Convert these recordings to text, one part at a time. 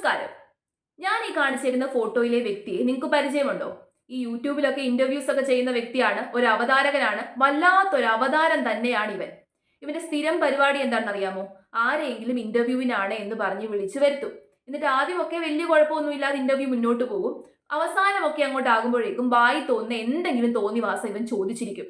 നമസ്കാരം. ഞാൻ ഈ കാണിച്ചിരുന്ന ഫോട്ടോയിലെ വ്യക്തി നിങ്ങൾക്ക് പരിചയമുണ്ടോ? ഈ യൂട്യൂബിലൊക്കെ ഇന്റർവ്യൂസ് ഒക്കെ ചെയ്യുന്ന വ്യക്തിയാണ് ഒരു അവതാരകനാണ് വല്ലാത്തൊരു അവതാരം തന്നെയാണ് ഇവൻ. ഇവന്റെ സ്ഥിരം പരിപാടി എന്താണെന്ന് അറിയാമോ ആരെങ്കിലും ഇന്റർവ്യൂവിനാണ് എന്ന് പറഞ്ഞ് വിളിച്ചു വരുത്തും. എന്നിട്ട് ആദ്യമൊക്കെ വലിയ കുഴപ്പമൊന്നുമില്ലാതെ ഇന്റർവ്യൂ മുന്നോട്ട് പോകും. അവസാനമൊക്കെ അങ്ങോട്ടാകുമ്പോഴേക്കും വായി തോന്നുന്ന എന്തെങ്കിലും തോന്നിവാസം ഇവൻ ചോദിച്ചിരിക്കും.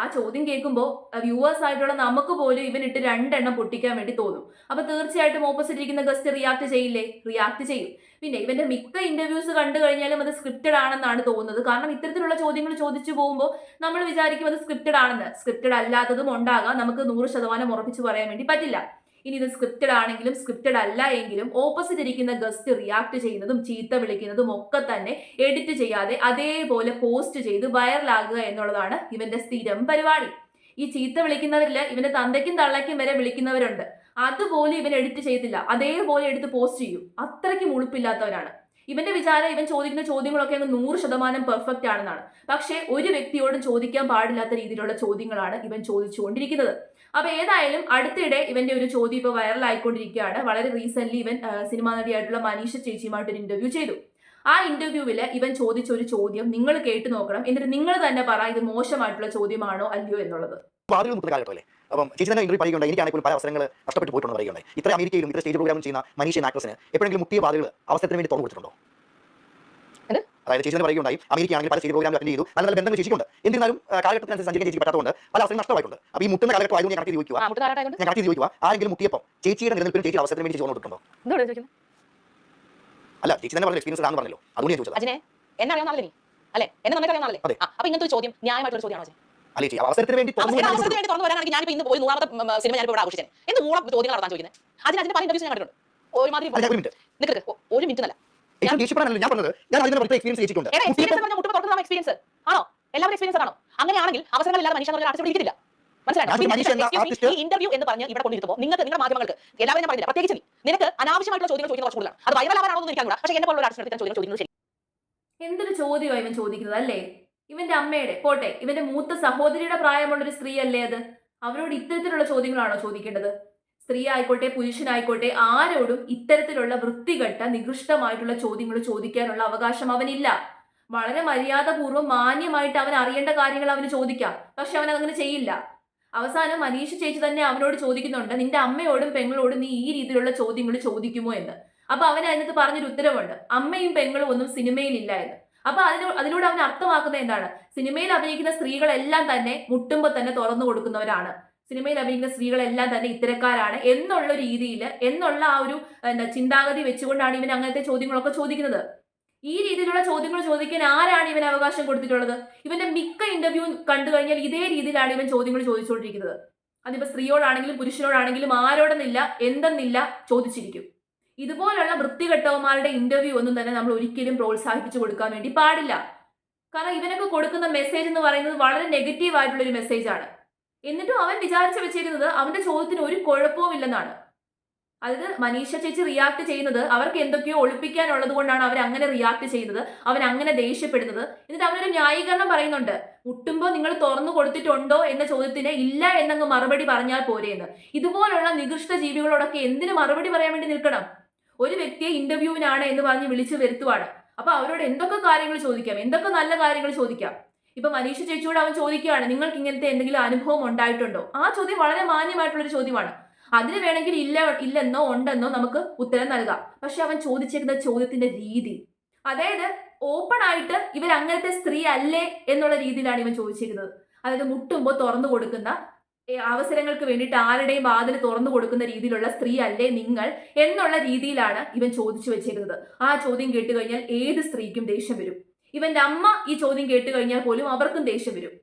ആ ചോദ്യം കേൾക്കുമ്പോൾ വ്യൂവേഴ്സ് ആയിട്ടുള്ള നമുക്ക് പോലും ഇവൻ ഇട്ട് രണ്ടെണ്ണം പൊട്ടിക്കാൻ വേണ്ടി തോന്നും. അപ്പൊ തീർച്ചയായിട്ടും ഓപ്പോസിറ്റ് ഇരിക്കുന്ന ഗസ്റ്റ് റിയാക്ട് ചെയ്യില്ലേ? റിയാക്ട് ചെയ്യും. പിന്നെ ഇവന്റെ മിക്ക ഇന്റർവ്യൂസ് കണ്ടു കഴിഞ്ഞാലും അത് സ്ക്രിപ്റ്റഡ് ആണെന്നാണ് തോന്നുന്നത്. കാരണം ഇത്തരത്തിലുള്ള ചോദ്യങ്ങൾ ചോദിച്ചു പോകുമ്പോൾ നമ്മൾ വിചാരിക്കും അത് സ്ക്രിപ്റ്റഡ് ആണെന്ന്. സ്ക്രിപ്റ്റഡ് അല്ലാത്തതും ഉണ്ടാകാം. നമുക്ക് നൂറ് ശതമാനം ഉറപ്പിച്ചു പറയാൻ വേണ്ടി പറ്റില്ല. ഇനി ഇത് സ്ക്രിപ്റ്റഡ് ആണെങ്കിലും സ്ക്രിപ്റ്റഡ് അല്ല എങ്കിലും ഓപ്പോസിറ്റ് ഇരിക്കുന്ന ഗസ്റ്റ് റിയാക്ട് ചെയ്യുന്നതും ചീത്ത വിളിക്കുന്നതും ഒക്കെ തന്നെ എഡിറ്റ് ചെയ്യാതെ അതേപോലെ പോസ്റ്റ് ചെയ്ത് വൈറലാകുക എന്നുള്ളതാണ് ഇവന്റെ സ്ഥിരം പരിപാടി. ഈ ചീത്ത വിളിക്കുന്നവരിൽ ഇവന്റെ തന്തയ്ക്കും തള്ളയ്ക്കും വരെ വിളിക്കുന്നവരുണ്ട്. അതുപോലെ ഇവൻ എഡിറ്റ് ചെയ്തില്ല അതേപോലെ എടുത്ത് പോസ്റ്റ് ചെയ്യും. അത്രയ്ക്കും ഉളുപ്പില്ലാത്തവരാണ് ഇവന്റെ വിചാരം ഇവൻ ചോദിക്കുന്ന ചോദ്യങ്ങളൊക്കെ അങ്ങ് നൂറ് ശതമാനം പെർഫെക്റ്റ് ആണെന്നാണ്. പക്ഷേ ഒരു വ്യക്തിയോടും ചോദിക്കാൻ പാടില്ലാത്ത രീതിയിലുള്ള ചോദ്യങ്ങളാണ് ഇവൻ ചോദിച്ചുകൊണ്ടിരിക്കുന്നത്. അപ്പൊ ഏതായാലും അടുത്തിടെ ഇവന്റെ ഒരു ചോദ്യം ഇപ്പൊ വൈറൽ ആയിക്കൊണ്ടിരിക്കുകയാണ് വളരെ റീസെന്റ് ഇവൻ സിനിമാ നടിയായിട്ടുള്ള മനീഷ ചേച്ചിയുമായിട്ട് ഒരു ഇന്റർവ്യൂ ചെയ്തു. ആ ഇന്റർവ്യൂവിൽ ഇവൻ ചോദിച്ച ഒരു ചോദ്യം നിങ്ങൾ കേട്ട് നോക്കണം. എന്നിട്ട് നിങ്ങൾ തന്നെ പറ ഇത് മോശമായിട്ടുള്ള ചോദ്യമാണോ അല്ലയോ എന്നുള്ളത്. കാലഘട്ടമല്ലേ അപ്പം ചേച്ചി തന്നെ ഇന്റർവ്യൂ പറയുകയുണ്ടായി. എനിക്കാണെങ്കിൽ പോലും അവസരങ്ങൾ നഷ്ടപ്പെട്ടു പോയിട്ടുണ്ടെന്ന് പറയുകയുണ്ടായി. ഇത്ര അമേരിക്കയിലും ഇത്ര സ്റ്റേജ് പ്രോഗ്രാം ചെയ്യുന്ന മനീഷ്യൻ ആക്ട്രസിന് എപ്പോഴെങ്കിലും മുട്ടിയ പാതകൾ അവസരത്തിന് വേണ്ടി തുറന്നു കൊടുത്തിട്ടുണ്ടോ? അതായത് ചേച്ചി തന്നെ പറയുകയുണ്ടായി. അമേരിക്കയാണെങ്കിൽ പല സ്റ്റേജ് പ്രോഗ്രാമിൽ അറ്റൻഡ് ചെയ്തു. നല്ല നല്ല ബന്ധങ്ങൾ ചേച്ചിക്കുണ്ട്. എന്നിരുന്നാലും കാലഘട്ടത്തിനനുസരിച്ച് സഞ്ചരിക്കാൻ ചേച്ചി പറ്റാത്തതുകൊണ്ട് പല അവസരം നഷ്ടമായിട്ടുണ്ട്. അപ്പോൾ ഈ മുട്ടുന്ന കാലഘട്ടം ആയതുകൊണ്ട് ഞാൻ കണക്ട് ചോദിക്കുക. ഞാൻ കണക്ട് ചോദിക്കുക. ആരെങ്കിലും മുട്ടിയപ്പോൾ ചേച്ചിയുടെ നിലനിൽപ്പിന് ചേച്ചി അവസരത്തിന് വേണ്ടി ചോദിച്ചു കൊടുക്കുന്നുണ്ടോ അല്ല ചേച്ചി തന്നെ പറഞ്ഞ എക്സ്പീരിയൻസ് ആണെന്ന് പറഞ്ഞല്ലോ. അതുകൊണ്ട് ഞാൻ ചോദിച്ചത്. എന്നെ അറിയാവുന്നല്ലേ നീ? അല്ലെ? എന്നെ നന്നായിട്ട്. അപ്പോൾ അപ്പൊ ഇങ്ങനത്തെ ഒരു ചോദ്യം ന്യായമായിട്ടുള്ള ചോദ്യമാണോ അജിനെ അല്ലേ ചേച്ചി അവസരത്തിന് വേണ്ടി അവസരത്തിന് വേണ്ടി തുറന്നു വരാനാണെങ്കിൽ ഞാനിപ്പോ ഇന്ന് ഒരു നൂറാമത്തെ സിനിമ ഞാൻ ഞാനിപ്പോ ഇവിടെ ആഘോഷിച്ചത് എന്ത് മൂളം ചോദ്യങ്ങൾ നടത്താൻ ചോദിക്കുന്നത് അതിന് അതിന്റെ പല ഇന്റർവ്യൂസ് ഞാൻ കണ്ടിട്ടുണ്ട്. ഒരുമാതിരി മാതിരി ഒരു മിനിറ്റ് നിൽക്കരുത് ഒരു മിനിറ്റ് നല്ല എനിക്ക് ദേഷ്യപ്പെടാനല്ല ഞാൻ പറഞ്ഞത്. ഞാൻ അതിന്റെ പറഞ്ഞ എക്സ്പീരിയൻസ് ചെയ്തിട്ടുണ്ട് എക്സ്പീരിയൻസ് ആണോ? എല്ലാവരും എക്സ്പീരിയൻസ് ആണോ അങ്ങനെയാണെങ്കിൽ അവസരങ്ങളില്ലാതെ മനുഷ്യൻ ആർട്ടിസ്റ്റ് ഇരിക്കത്തില്ല മനസ്സിലായോ? ഈ ഇന്റർവ്യൂ എന്ന് പറഞ്ഞ് ഇവിടെ കൊണ്ടിരുത്തുമ്പോൾ നിങ്ങൾക്ക് നിങ്ങളുടെ മാധ്യമങ്ങൾക്ക് എല്ലാവരും ഞാൻ പറഞ്ഞില്ല പ്രത്യേകിച്ച് നിനക്ക് അനാവശ്യമായിട്ടുള്ള ചോദ്യങ്ങൾ ചോദിക്കുന്ന കുറച്ച് കൂടുതലാണ്. അത് വൈറൽ ആവാനാണോ എന്ന് എനിക്ക് അറിഞ്ഞൂടാ പക്ഷേ എന്നെ പോലുള്ള ആർട്ടിസ്റ്റ് ചോദ്യം ചോദിക്കുന്നത് ശരി എന്തൊരു ചോദ്യമാണ് ഇവൻ ചോദിക്കുന്നത് അല്ലേ? ഇവന്റെ അമ്മയുടെ പോട്ടെ ഇവന്റെ മൂത്ത സഹോദരിയുടെ പ്രായമുള്ള ഒരു സ്ത്രീ അല്ലേ അത്? അവരോട് ഇത്തരത്തിലുള്ള ചോദ്യങ്ങളാണോ ചോദിക്കേണ്ടത്? സ്ത്രീ ആയിക്കോട്ടെ പുരുഷനായിക്കോട്ടെ ആരോടും ഇത്തരത്തിലുള്ള വൃത്തികെട്ട നികൃഷ്ടമായിട്ടുള്ള ചോദ്യങ്ങൾ ചോദിക്കാനുള്ള അവകാശം അവനില്ല. വളരെ മര്യാദപൂർവം മാന്യമായിട്ട് അവൻ അറിയേണ്ട കാര്യങ്ങൾ അവന് ചോദിക്കാം. പക്ഷെ അവൻ അതങ്ങനെ ചെയ്യില്ല. അവസാനം മനീഷ് ചേച്ചി തന്നെ അവനോട് ചോദിക്കുന്നുണ്ട് നിന്റെ അമ്മയോടും പെങ്ങളോടും നീ ഈ രീതിയിലുള്ള ചോദ്യങ്ങൾ ചോദിക്കുമോ? എന്ന്. അപ്പൊ അവൻ അതിനകത്ത് പറഞ്ഞൊരു ഉത്തരവുണ്ട് അമ്മയും പെങ്ങളും ഒന്നും സിനിമയിൽ ഇല്ല എന്ന്. അപ്പൊ അതിന് അതിലൂടെ അവൻ അർത്ഥമാക്കുന്നത് എന്താണ്? സിനിമയിൽ അഭിനയിക്കുന്ന സ്ത്രീകളെല്ലാം തന്നെ മുട്ടുമ്പോൾ തന്നെ തുറന്നു കൊടുക്കുന്നവരാണ്. സിനിമയിൽ അഭിനയിക്കുന്ന സ്ത്രീകളെല്ലാം തന്നെ ഇത്തരക്കാരാണ് എന്നുള്ള രീതിയിൽ എന്നുള്ള ആ ഒരു എന്താ ചിന്താഗതി വെച്ചുകൊണ്ടാണ് ഇവൻ അങ്ങനത്തെ ചോദ്യങ്ങളൊക്കെ ചോദിക്കുന്നത്. ഈ രീതിയിലുള്ള ചോദ്യങ്ങൾ ചോദിക്കാൻ ആരാണ് ഇവൻ അവകാശം കൊടുത്തിട്ടുള്ളത്? ഇവന്റെ മിക്ക ഇന്റർവ്യൂ കണ്ടു കഴിഞ്ഞാൽ ഇതേ രീതിയിലാണ് ഇവൻ ചോദ്യങ്ങൾ ചോദിച്ചുകൊണ്ടിരിക്കുന്നത്. അതിപ്പോ സ്ത്രീയോടാണെങ്കിലും പുരുഷനോടാണെങ്കിലും ആരോടെന്നില്ല എന്തെന്നില്ല ചോദിച്ചിരിക്കും. ഇതുപോലുള്ള വൃത്തികെട്ടവന്മാരുടെ ഇന്റർവ്യൂ ഒന്നും തന്നെ നമ്മൾ ഒരിക്കലും പ്രോത്സാഹിപ്പിച്ചു കൊടുക്കാൻ വേണ്ടി പാടില്ല. കാരണം ഇവനൊക്കെ കൊടുക്കുന്ന മെസ്സേജ് എന്ന് പറയുന്നത് വളരെ നെഗറ്റീവ് ആയിട്ടുള്ള ഒരു മെസ്സേജ് ആണ്. എന്നിട്ടും അവൻ വിചാരിച്ചു വെച്ചിരുന്നത് അവന്റെ ചോദ്യത്തിന് ഒരു കുഴപ്പവും ഇല്ലെന്നാണ് അതായത് മനീഷ ചേച്ചി റിയാക്ട് ചെയ്യുന്നത് അവർക്ക് എന്തൊക്കെയോ ഒളിപ്പിക്കാനുള്ളത് കൊണ്ടാണ് അവർ അങ്ങനെ റിയാക്ട് ചെയ്യുന്നത് അവൻ അങ്ങനെ ദേഷ്യപ്പെടുന്നത്. എന്നിട്ട് അവനൊരു ന്യായീകരണം പറയുന്നുണ്ട്. മുട്ടുമ്പോൾ നിങ്ങൾ തുറന്നു കൊടുത്തിട്ടുണ്ടോ എന്ന ചോദ്യത്തിന് ഇല്ല എന്നങ്ങ് മറുപടി പറഞ്ഞാൽ പോരെയെന്ന് ഇതുപോലുള്ള നികൃഷ്ട ജീവികളോടൊക്കെ എന്തിനു മറുപടി പറയാൻ വേണ്ടി നിൽക്കണം? ഒരു വ്യക്തിയെ ഇന്റർവ്യൂവിനാണ് എന്ന് പറഞ്ഞ് വിളിച്ചു വരുത്തുവാണ്. അപ്പൊ അവരോട് എന്തൊക്കെ കാര്യങ്ങൾ ചോദിക്കാം? എന്തൊക്കെ നല്ല കാര്യങ്ങൾ ചോദിക്കാം? ഇപ്പൊ മനീഷ ചേച്ചിയോട് അവൻ ചോദിക്കുകയാണ് നിങ്ങൾക്ക് ഇങ്ങനത്തെ എന്തെങ്കിലും അനുഭവം ഉണ്ടായിട്ടുണ്ടോ? ആ ചോദ്യം വളരെ മാന്യമായിട്ടുള്ള ഒരു ചോദ്യമാണ്. അതിന് വേണമെങ്കിൽ ഇല്ല ഇല്ലെന്നോ ഉണ്ടെന്നോ നമുക്ക് ഉത്തരം നൽകാം. പക്ഷെ അവൻ ചോദിച്ചിരുന്ന ചോദ്യത്തിന്റെ രീതി. അതായത് ഓപ്പൺ ആയിട്ട് ഇവർ അങ്ങനത്തെ സ്ത്രീ അല്ലേ എന്നുള്ള രീതിയിലാണ് ഇവൻ ചോദിച്ചിരുന്നത് അതായത് മുട്ടുമ്പോൾ തുറന്നു കൊടുക്കുന്ന അവസരങ്ങൾക്ക് വേണ്ടിയിട്ട് ആരുടെയും വാതിൽ തുറന്നു കൊടുക്കുന്ന രീതിയിലുള്ള സ്ത്രീ അല്ലേ നിങ്ങൾ എന്നുള്ള രീതിയിലാണ് ഇവൻ ചോദിച്ചു വെച്ചിരുന്നത് ആ ചോദ്യം കേട്ട് കഴിഞ്ഞാൽ ഏത് സ്ത്രീക്കും ദേഷ്യം വരും. ഇവന്റെ അമ്മ ഈ ചോദ്യം കേട്ട് കഴിഞ്ഞാൽ പോലും അവർക്കും ദേഷ്യം വരും.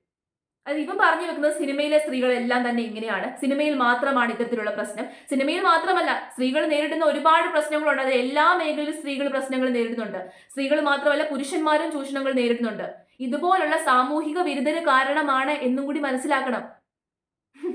അത് ഇവൻ പറഞ്ഞു വെക്കുന്നത് സിനിമയിലെ സ്ത്രീകളെല്ലാം തന്നെ ഇങ്ങനെയാണ്. സിനിമയിൽ മാത്രമാണ് ഇത്തരത്തിലുള്ള പ്രശ്നം. സിനിമയിൽ മാത്രമല്ല സ്ത്രീകൾ നേരിടുന്ന ഒരുപാട് പ്രശ്നങ്ങളുണ്ട്. അത് എല്ലാ മേഖലയിലും സ്ത്രീകൾ പ്രശ്നങ്ങൾ നേരിടുന്നുണ്ട്. സ്ത്രീകൾ മാത്രമല്ല പുരുഷന്മാരും ചൂഷണങ്ങൾ നേരിടുന്നുണ്ട്. ഇതുപോലുള്ള സാമൂഹിക വിരുദ്ധന് കാരണമാണ് എന്നും കൂടി മനസ്സിലാക്കണം.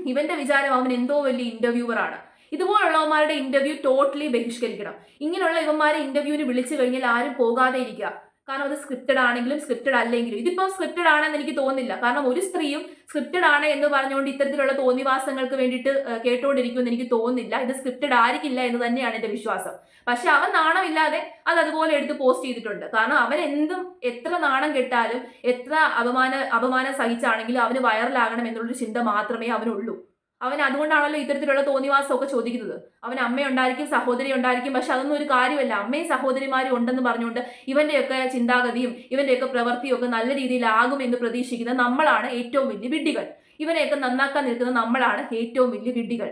ഇവന്റെ വിചാരം അവൻ എന്തോ വലിയ ഇന്റർവ്യൂവർ ആണ്. ഇതുപോലുള്ളവന്മാരുടെ ഇന്റർവ്യൂ ടോട്ടലി ബഹിഷ്കരിക്കണം. ഇങ്ങനെയുള്ള ഇവന്മാരെ ഇന്റർവ്യൂവിന് വിളിച്ചു കഴിഞ്ഞാൽ ആരും പോകാതെ ഇരിക്കുക. കാരണം അത് സ്ക്രിപ്റ്റഡ് ആണെങ്കിലും സ്ക്രിപ്റ്റഡ് അല്ലെങ്കിലും. ഇതിപ്പം സ്ക്രിപ്റ്റഡ് ആണെന്ന് എനിക്ക് തോന്നുന്നില്ല. കാരണം ഒരു സ്ത്രീയും സ്ക്രിപ്റ്റഡ് ആണ് എന്ന് പറഞ്ഞുകൊണ്ട് ഇത്തരത്തിലുള്ള തോന്നിവാസങ്ങൾക്ക് വേണ്ടിയിട്ട് കേട്ടുകൊണ്ടിരിക്കുമെന്ന് എനിക്ക് തോന്നുന്നില്ല. ഇത് സ്ക്രിപ്റ്റഡ് ആയിരിക്കില്ല എന്ന് തന്നെയാണ് എന്റെ വിശ്വാസം. പക്ഷെ അവൻ നാണമില്ലാതെ അത് അതുപോലെ എടുത്ത് പോസ്റ്റ് ചെയ്തിട്ടുണ്ട്. കാരണം അവൻ എന്തും എത്ര നാണം കെട്ടാലും എത്ര അപമാന അപമാനം സഹിച്ചാണെങ്കിലും അവന് വൈറലാകണം എന്നുള്ളൊരു ചിന്ത മാത്രമേ അവനുള്ളൂ. അവൻ അതുകൊണ്ടാണല്ലോ ഇത്തരത്തിലുള്ള തോന്നിവാസമൊക്കെ ചോദിക്കുന്നത്. അവൻ അമ്മയുണ്ടായിരിക്കും സഹോദരി ഉണ്ടായിരിക്കും പക്ഷെ അതൊന്നും ഒരു കാര്യമല്ല. അമ്മയും സഹോദരിമാരും ഉണ്ടെന്ന് പറഞ്ഞുകൊണ്ട് ഇവന്റെയൊക്കെ ചിന്താഗതിയും ഇവന്റെയൊക്കെ പ്രവൃത്തിയും ഒക്കെ നല്ല രീതിയിലാകും എന്ന് പ്രതീക്ഷിക്കുന്ന നമ്മളാണ് ഏറ്റവും വലിയ വിഡ്ഢികൾ. ഇവനെയൊക്കെ നന്നാക്കാൻ നിൽക്കുന്ന നമ്മളാണ് ഏറ്റവും വലിയ വിഡ്ഢികൾ.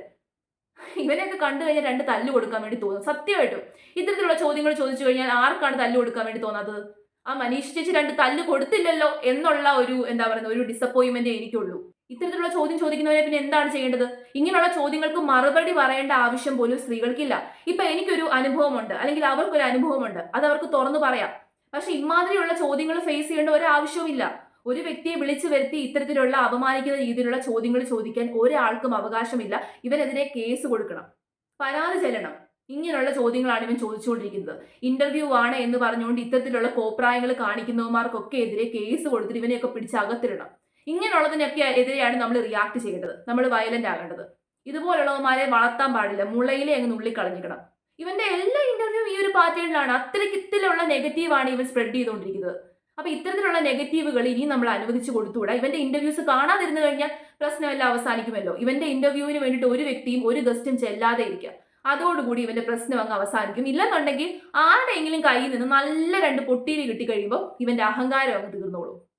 ഇവനെയൊക്കെ കണ്ടു കഴിഞ്ഞാൽ രണ്ട് തല്ല് കൊടുക്കാൻ വേണ്ടി തോന്നും. സത്യമായിട്ടും. ഇത്തരത്തിലുള്ള ചോദ്യങ്ങൾ ചോദിച്ചു കഴിഞ്ഞാൽ ആർക്കാണ് തല്ല് കൊടുക്കാൻ വേണ്ടി തോന്നാത്തത്? ആ മനീഷ് ചേച്ചി രണ്ട് തല്ല് കൊടുത്തില്ലല്ലോ എന്നുള്ള ഒരു എന്താ പറയുക ഒരു ഡിസപ്പോയിൻമെന്റ് എനിക്കുള്ളൂ. ഇത്തരത്തിലുള്ള ചോദ്യം ചോദിക്കുന്നവരെ പിന്നെ എന്താണ് ചെയ്യേണ്ടത്? ഇങ്ങനെയുള്ള ചോദ്യങ്ങൾക്ക് മറുപടി പറയേണ്ട ആവശ്യം പോലും സ്ത്രീകൾക്കില്ല. ഇപ്പൊ എനിക്കൊരു അനുഭവമുണ്ട്. അല്ലെങ്കിൽ അവർക്കൊരു അനുഭവമുണ്ട്. അത് അവർക്ക് തുറന്നു പറയാം. പക്ഷെ ഇമാതിരിയുള്ള ചോദ്യങ്ങൾ ഫേസ് ചെയ്യേണ്ട ഒരു ആവശ്യവുമില്ല. ഒരു വ്യക്തിയെ വിളിച്ചു വരുത്തി ഇത്തരത്തിലുള്ള അപമാനിക്കുന്ന രീതിയിലുള്ള ചോദ്യങ്ങൾ ചോദിക്കാൻ ഒരാൾക്കും അവകാശമില്ല. ഇവരെതിരെ കേസ് കൊടുക്കണം. പരാതി ചെല്ലണം. ഇങ്ങനെയുള്ള ചോദ്യങ്ങളാണ് ഇവൻ ചോദിച്ചുകൊണ്ടിരിക്കുന്നത്. ഇന്റർവ്യൂ ആണ് എന്ന് പറഞ്ഞുകൊണ്ട് ഇത്തരത്തിലുള്ള കോപ്രായങ്ങൾ കാണിക്കുന്നവന്മാർക്കൊക്കെ എതിരെ കേസ് കൊടുത്തിട്ട് ഇവനെയൊക്കെ പിടിച്ച് ഇങ്ങനെയുള്ളതിനൊക്കെ എതിരെയാണ് നമ്മൾ റിയാക്ട് ചെയ്യേണ്ടത്. നമ്മൾ വയലന്റ് ആകേണ്ടത്. ഇതുപോലുള്ളവന്മാരെ വളർത്താൻ പാടില്ല. മുളയിലെ അങ്ങ് നുള്ളിക്കളഞ്ഞിക്കണം. ഇവന്റെ എല്ലാ ഇന്റർവ്യൂ ഈ ഒരു പാറ്റേണിലാണ് അത്രയ്ക്ക് ഇത്തിലുള്ള നെഗറ്റീവാണ് ഇവൻ സ്പ്രെഡ് ചെയ്തുകൊണ്ടിരിക്കുന്നത്. അപ്പൊ ഇത്തരത്തിലുള്ള നെഗറ്റീവുകൾ ഇനി നമ്മൾ അനുവദിച്ചു കൊടുത്തുകൂടാ? ഇവന്റെ ഇന്റർവ്യൂസ് കാണാതിരുന്നു കഴിഞ്ഞാൽ പ്രശ്നമെല്ലാം അവസാനിക്കുമല്ലോ. ഇവന്റെ ഇന്റർവ്യൂവിന് വേണ്ടിയിട്ട് ഒരു വ്യക്തിയും ഒരു ഗസ്റ്റും ചെല്ലാതെ ഇരിക്കുക. അതോടുകൂടി ഇവന്റെ പ്രശ്നം അങ്ങ് അവസാനിക്കും. ഇല്ലെന്നുണ്ടെങ്കിൽ ആരുടെയെങ്കിലും കയ്യിൽ നിന്ന് നല്ല രണ്ട് പൊട്ടീര് കിട്ടിക്കഴിയുമ്പോൾ ഇവന്റെ അഹങ്കാരം അങ്ങ് തീർന്നോളും.